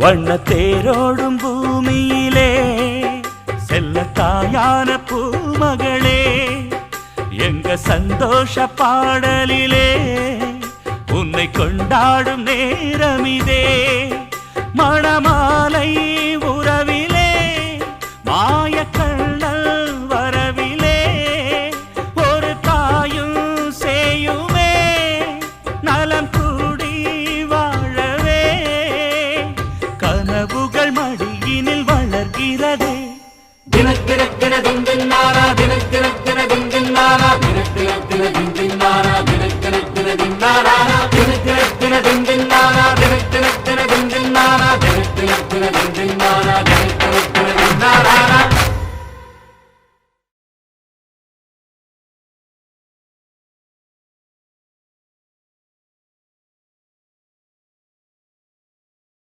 வண்ணத்தேரோடும் பூமியிலே செல்ல தாயான பூமகளே எங்க சந்தோஷ பாடலிலே உன்னை கொண்டாடும் நேரமிதே. மணமாலை உறவிலே மாயக்கண்ணல் வரவிலே ஒரு தாயும் செய்யுமே நலம் உங்கள் மடியினில் வளர்கிறதே தினத்தினத்தின தின்னாரா தினத்தினத்தின தின்னாரா தினத்தினத்தின தின்னாரா தினத்தினத்தின